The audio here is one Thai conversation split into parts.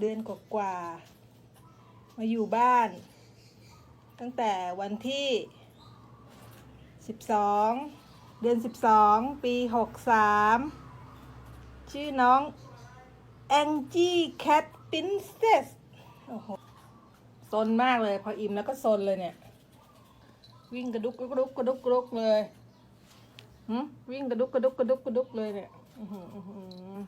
เดือนกว่าๆมาอยู่บ้าน ตั้งแต่วันที่ 12 เดือน 12 ปี 63 ชื่อน้องแองจี้แคทปินเซสโอ้โหซนมากเลย พออิ่มแล้วก็ซนเลยเนี่ย วิ่งกระดุกกระดุกกระดุกกระดุกเลยหึวิ่งกระดุกกระดุกกระดุกกระดุกเลยเนี่ยอื้อหืออื้อหือ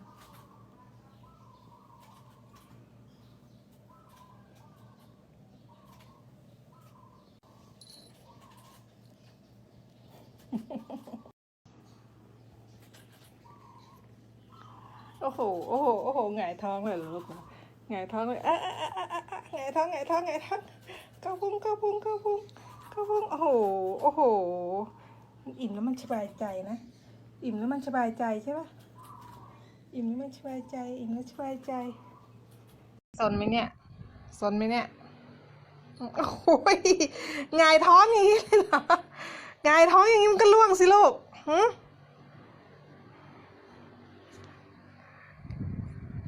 โอ้โห โอ้โห โอ้โหหงายท้องเลยลูกหงายท้องเลยอะอะอะอะอะหงายท้องหงายท้องหงายท้องเข้าพุงเข้าพุงเข้าพุงเข้าพุงโอ้โห โอ้โห มันอิ่มแล้วมันสบายใจนะ อิ่มแล้วมันสบายใจใช่ปะอิ่มแล้วมันสบายใจ อิ่มแล้วสบายใจสนไหมเนี่ยสนไหมเนี่ย โอ้โหยหงายท้องอย่างนี้เลยเหรอหงายท้องอย่างนี้มันก็ล่วงสิลูกหื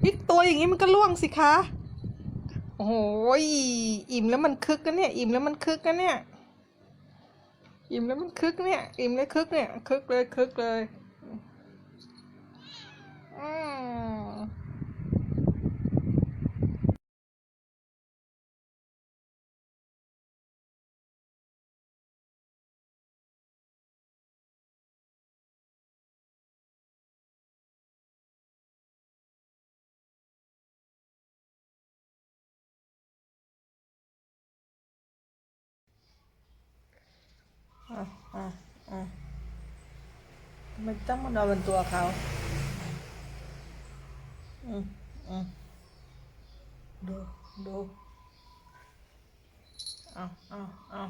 พลิกตัว อย่างนี้มันก็ล่วงสิคะโอ้โหยอิ่มแล้วมันคึกกันเนี่ย อิ่มแล้วมันคึกกันเนี่ย อิ่มแล้วมันคึกเนี่ย อิ่มแล้วคึกเนี่ย คึกเลยคึกเลยอืม อะอะอะมันต้องมานอนบนตัวเขา อืมอืมดูดูเอาเอาเอา